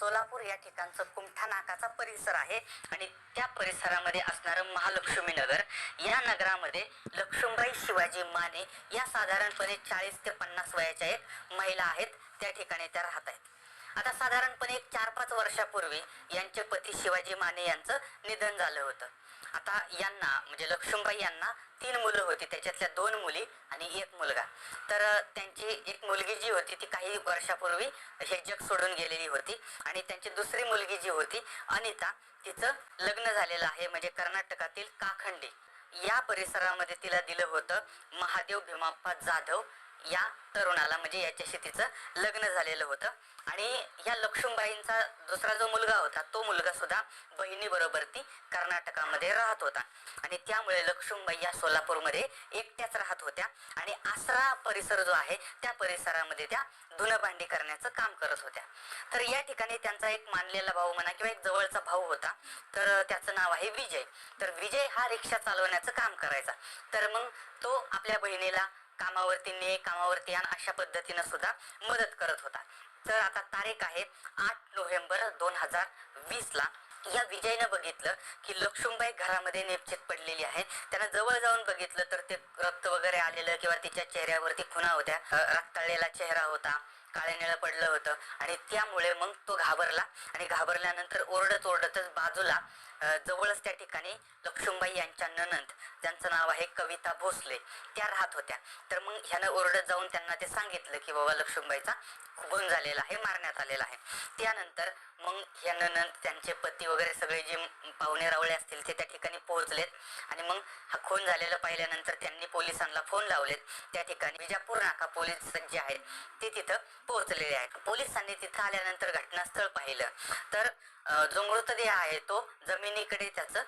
सोलापूर या ठिकाणचं कुमठा नाकाचा परिसर आहे आणि त्या परिसरामध्ये असणारं महालक्ष्मी नगर या नगरामध्ये लक्ष्मीबाई शिवाजी माने या साधारणपणे चाळीस ते पन्नास वयाच्या एक महिला आहेत त्या ठिकाणी त्या राहत आहेत. आता साधारणपणे एक चार पाच वर्षापूर्वी यांचे पती शिवाजी माने यांचं निधन झालं होतं. आता यांना म्हणजे लक्ष्मीबाई यांना तीन मुलं होती. त्याच्यातल्या दोन मुली आणि एक मुलगा. तर त्यांची एक मुलगी जी होती ती काही वर्षापूर्वी हे जग सोडून गेलेली होती. आणि त्यांची दुसरी मुलगी जी होती अनिता तिचं लग्न झालेलं आहे म्हणजे कर्नाटकातील काखंडी. या परिसरामध्ये तिला दिलं होतं महादेव भीमाप्पा जाधव. या तरुणाला म्हणजे याच्याशी तिचं लग्न झालेलं होतं. आणि या लक्ष्मीबाईंचा दुसरा जो मुलगा होता तो मुलगा सुद्धा बहिणीबरोबर ती कर्नाटकामध्ये राहत होता. आणि त्यामुळे लक्ष्मीबाई या सोलापूरमध्ये एकट्याच राहत होत्या. आणि आसरा परिसर जो आहे त्या परिसरामध्ये त्या धुनभांडी भांडी करण्याचं काम करत होत्या. तर या ठिकाणी त्यांचा एक मानलेला भाऊ म्हणा किंवा एक जवळचा भाऊ होता तर त्याचं नाव आहे विजय. तर विजय हा रिक्षा चालवण्याचं काम करायचा. तर मग तो आपल्या बहिणीला कामावरती ने कामावरती आण अशा पद्धतीनं सुद्धा मदत करत होता. तर आता तारीख आहे आठ नोव्हेंबर दोन हजार वीसला या विजयनं बघितलं की लक्ष्मीबाई घरामध्ये निश्चित पडलेली आहे. त्यानं जवळ जाऊन बघितलं तर ते रक्त वगैरे आलेलं किंवा तिच्या चेहऱ्यावरती खुणा होत्या. रक्ताळलेला चेहरा होता. काळे निळं पडलं होतं. आणि त्यामुळे मग तो घाबरला आणि घाबरल्यानंतर ओरडत ओरडतच बाजूला जवळच त्या ठिकाणी लक्ष्मीबाई यांच्या ननंद ज्यांचं नाव आहे कविता भोसले त्या राहत होत्या. तर मग ह्यानं ओरडत जाऊन त्यांना ते सांगितलं की बाबा लक्ष्मीबाईचा खून झालेला आहे मारण्यात आलेला आहे. त्यानंतर मग यानं त्यांचे पती वगैरे सगळे जे पाहुणे रावळे असतील ते त्या ठिकाणी पोहोचलेत. आणि मग हा खून झालेला पाहिल्यानंतर त्यांनी पोलिसांना फोन लावलेत. त्या ठिकाणी विजापूर नाका पोलीस जे आहेत ते तिथं पोहोचलेले आहेत. पोलिसांनी तिथं आल्यानंतर घटनास्थळ पाहिलं. तर जो मृतदेह आहे तो जमिनीकडे त्याचं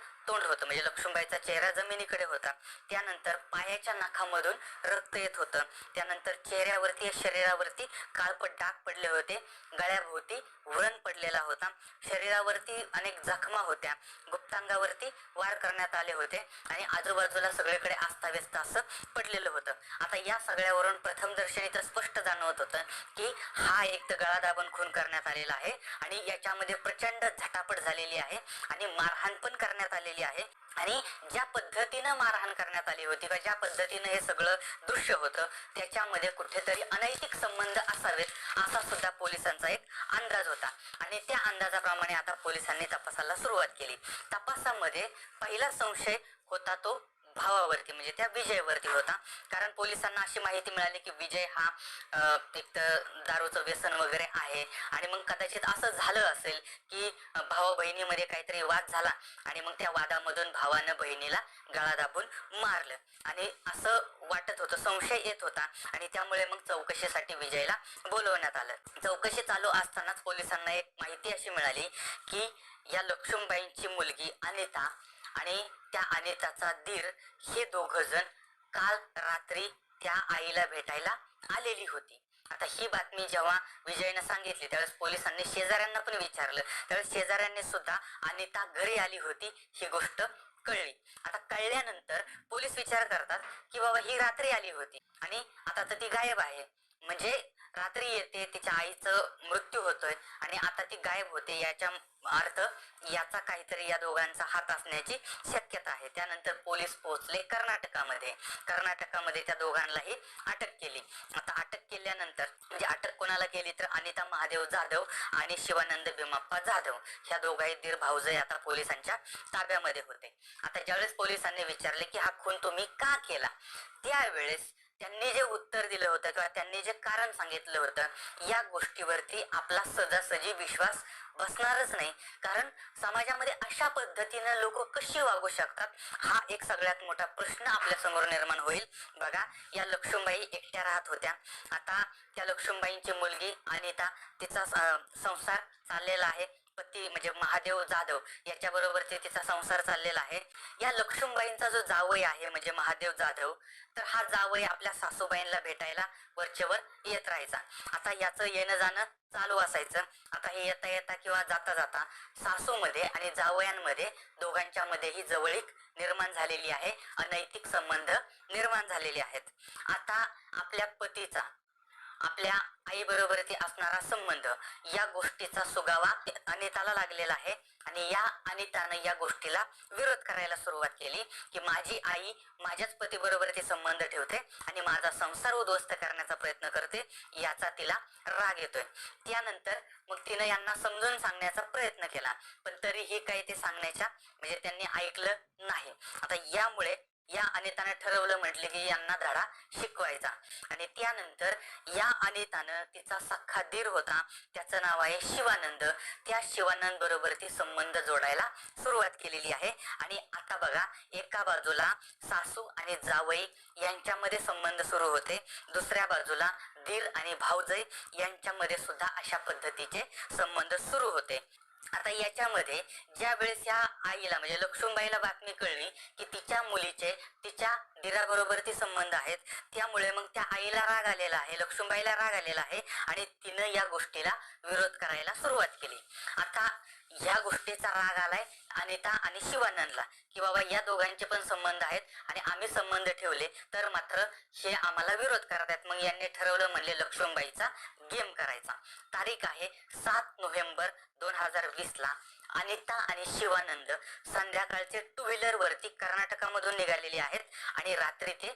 होतं. म्हणजे लक्ष्मीबाईचा चेहरा जमिनीकडे होता. त्यानंतर पायाच्या नाकामधून रक्त येत होतं. त्यानंतर चेहऱ्यावरती शरीरावरती काळपट डाग पडले होते. गळ्याभोवती व्रण पडलेला होता. शरीरावरती अनेक जखमा होत्या. गुप्तांगावरती वार करण्यात आले होते. आणि आजूबाजूला सगळीकडे आस्ताव्यस्त असं पडलेलं होतं. आता या सगळ्यावरून प्रथम दर्शनी तर स्पष्ट जाणवत होतं की हा एक तर गळा दाबून खून करण्यात आलेला आहे. आणि याच्यामध्ये प्रचंड झटापट झालेली आहे. आणि मारहाण पण करण्यात आलेली आहे. आणि ज्या पद्धतीनं मारहाण करण्यात आली होती किंवा ज्या पद्धतीनं हे सगळं दृश्य होतं त्याच्यामध्ये कुठेतरी अनैतिक संबंध असावेत असा सुद्धा पोलिसांचा एक अंदाज होता. आणि त्या अंदाजाप्रमाणे आता पोलिसांनी तपासाला सुरुवात केली. तपासामध्ये पहिला संशय होता तो भावावरती म्हणजे त्या विजयवरती होता. कारण पोलिसांना अशी माहिती मिळाली की विजय हा एक तर दारूचं व्यसन वगैरे आहे. आणि मग कदाचित असं झालं असेल की भावा बहिणीमध्ये काहीतरी वाद झाला आणि मग त्या वादामधून भावानं बहिणीला गळा दाबून मारलं. आणि असं वाटत होतं संशय येत होता. आणि त्यामुळे मग चौकशीसाठी विजयला बोलवण्यात आलं. चौकशी चालू असतानाच पोलिसांना एक माहिती अशी मिळाली की या लक्ष्मीबाईंची मुलगी अनिता आणि त्या अनिताचा दीर हे दोघ जण काल रात्री त्या आईला भेटायला आलेली होती. आता ही बातमी जेव्हा विजयनं सांगितली त्यावेळेस पोलिसांनी शेजाऱ्यांना पण विचारलं. त्यावेळेस शेजाऱ्यांनी सुद्धा अनिता घरी आली होती ही गोष्ट कळली. आता कळल्यानंतर पोलीस विचार करतात की बाबा ही रात्री आली होती. आणि आता तर ती गायब आहे. म्हणजे रात्री येते तिच्या आईचं मृत्यू होतोय आणि आता ती गायब होते. याच्या अर्थ याचा काहीतरी या दोघांचा हात असण्याची शक्यता आहे. त्यानंतर पोलीस पोहोचले कर्नाटकामध्ये. कर्नाटकामध्ये त्या दोघांनाही अटक केली. आता अटक केल्यानंतर म्हणजे अटक कोणाला केली तर अनिता महादेव जाधव आणि शिवानंद भीमाप्पा जाधव ह्या दोघाही दीर भाऊजय आता पोलिसांच्या ताब्यामध्ये होते. आता ज्यावेळेस पोलिसांनी विचारले की हा खून तुम्ही का केला? त्यावेळेस त्यांनी जे उत्तर दिलं होतं किंवा त्यांनी जे कारण सांगितलं होतं या गोष्टीवरती आपला सदासजी विश्वास बसणारच नाही. कारण समाजामध्ये अशा पद्धतीनं लोक कशी वागू शकतात हा एक सगळ्यात मोठा प्रश्न आपल्यासमोर निर्माण होईल. बघा या लक्ष्मीबाई एकट्या राहत होत्या. आता त्या लक्ष्मीबाईंची मुलगी अनिता तिचा संसार चाललेला आहे. पती म्हणजे महादेव जाधव याच्या बरोबर ते तिचा संसार चाललेला आहे. या लक्ष्मीबाईंचा जो जावई आहे म्हणजे महादेव जाधव तर हा जावई आपल्या सासूबाईंना भेटायला वरचेवर येत राहायचा. आता याचं येणं जाणं चालू असायचं. आता हे येता येता किंवा जाता जाता सासूमध्ये आणि जावयांमध्ये दोघांच्यामध्ये ही जवळीक निर्माण झालेली आहे. अनैतिक संबंध निर्माण झालेले आहेत. आता आपल्या पतीचा आपल्या आईबरोबर ती असणारा संबंध या गोष्टीचा सुगावा अनिताला लागलेला आहे. आणि या अनितानं या गोष्टीला विरोध करायला सुरुवात केली की माझी आई माझ्याच पतीबरोबर ती संबंध ठेवते आणि माझा संसार उद्ध्वस्त करण्याचा प्रयत्न करते याचा तिला राग येतोय. त्यानंतर मग तिनं यांना समजून सांगण्याचा प्रयत्न केला पण तरीही काही ते सांगण्याच्या म्हणजे त्यांनी ऐकलं नाही. आता यामुळे या अनितानं ठरवलं म्हटले की यांना धडा शिकवायचा. आणि त्यानंतर या अनितानं तिचा सख्खा दीर होता. त्याचं नाव आहे शिवानंद. त्या शिवानंद बरोबर ती संबंध जोडायला सुरुवात केलेली आहे. आणि आता बघा एका बाजूला सासू आणि जावई यांच्यामध्ये संबंध सुरू होते. दुसऱ्या बाजूला दीर आणि भाऊजई यांच्यामध्ये सुद्धा अशा पद्धतीचे संबंध सुरू होते. आता याच्यामध्ये ज्या वेळेस या आईला म्हणजे लक्ष्मीबाईला बातमी कळली की तिच्या मुलीचे तिच्या दिराबरोबर ती संबंध आहेत त्यामुळे मग त्या आईला राग आलेला आहे लक्ष्मीबाईला राग आलेला आहे आणि तिनं या गोष्टीला विरोध करायला सुरुवात केली. आता या गोष्टीचा राग आलाय अनिता आणि शिवानंदला की बाबा या दोघांचे पण संबंध आहेत आणि आम्ही संबंध ठेवले तर मात्र हे आम्हाला विरोध करत आहेत मग यांनी ठरवलं म्हणले लक्ष्मीबाईचा गेम करायचा. तारीख आहे सात नोव्हेंबर दोन हजार वीस ला अनिता आणि शिवानंद संध्याकाळचे टू व्हीलर वरती कर्नाटकामधून निघालेले आहेत आणि रात्री ते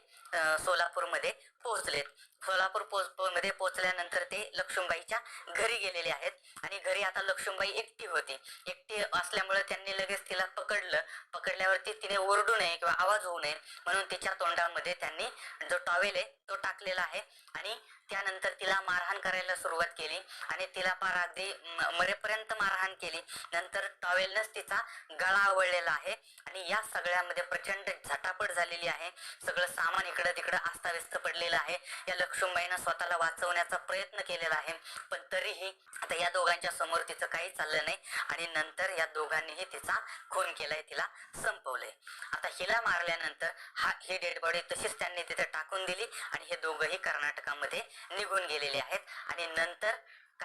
सोलापूरमध्ये पोहोचलेत. सोलापूर पोच मध्ये पोहोचल्यानंतर ते लक्ष्मीबाई त्यांच्या घरी गेलेले आहेत. आणि घरी आता लक्ष्मीबाई एकटी होती. एकटी असल्यामुळे त्यांनी लगेच तिला पकडलं. पकडल्यावरती तिने ओरडू नये किंवा आवाज होऊ नये म्हणून तिच्या तोंडामध्ये त्यांनी जो टॉवेल आहे तो टाकलेला आहे. आणि त्यानंतर तिला मारहाण करायला सुरुवात केली. आणि तिला पार अगदी मरेपर्यंत मारहाण केली. नंतर टॉवेलनच तिचा गळा आवळलेला आहे. आणि या सगळ्यामध्ये प्रचंड झटापट झालेली आहे. सगळं सामान इकडं तिकडं अस्ताव्यस्त पडलेलं आहे. या लक्ष्मीबाईनं स्वतःला वाचवण्याचा प्रयत्न केलेला आहे. पण तरीही आता या दोघांच्या समोर तिचं काही चाललं नाही आणि नंतर या दोघांनीही तिचा खून केलाय तिला संपवलंय. आता हिला मारल्यानंतर हा ही डेड बॉडी तशीच त्यांनी तिथे टाकून दिली आणि हे दोघंही कर्नाटकामध्ये निघून गेलेले आहेत. आणि नंतर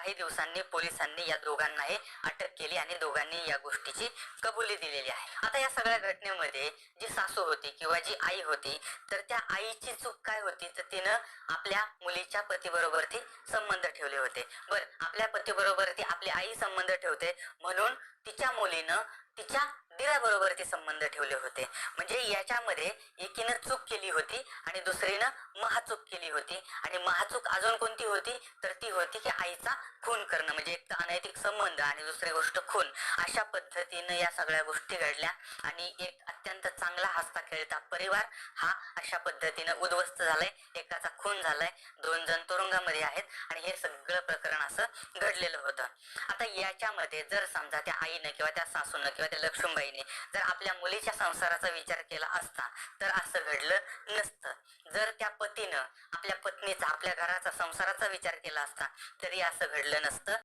काही दिवसांनी पोलिसांनी या दोघांनाही अटक केली आणि दोघांनी या गोष्टीची कबुली दिलेली आहे. आता या सगळ्या घटनेमध्ये जी सासू होती किंवा जी आई होती तर त्या आईची चूक काय होती? तर तिनं आपल्या मुलीच्या पतीबरोबर ती संबंध ठेवले होते. बर आपल्या पतीबरोबर ती आपली आई संबंध ठेवते. म्हणून तिच्या मुलीनं तिच्या दिराबरोबर ते संबंध ठेवले होते. म्हणजे याच्यामध्ये एकीनं चूक केली होती आणि दुसरीनं महाचूक केली होती. आणि महाचूक अजून कोणती होती? तर ती होती की आईचा खून करणं. म्हणजे एक तर अनैतिक संबंध आणि दुसरी गोष्ट खून. अशा पद्धतीनं या सगळ्या गोष्टी घडल्या आणि एक अत्यंत चांगला हसता खेळता परिवार हा अशा पद्धतीनं उद्ध्वस्त झालाय. एकाचा खून झालाय. दोन जण तुरुंगामध्ये आहेत आणि हे सगळं प्रकरण असं घडलेलं होतं. आता याच्यामध्ये जर समजा त्या आईनं किंवा त्या सासूनं किंवा त्या लक्ष्मीबाईने जर आपल्या मुलीच्या संसाराचा विचार केला असता तर असं घडलं नसतं. जर त्या पतीनं आपल्या पत्नीचा आपल्या घराचा संसाराचा विचार केला असता तरी असं घडलं नसतं.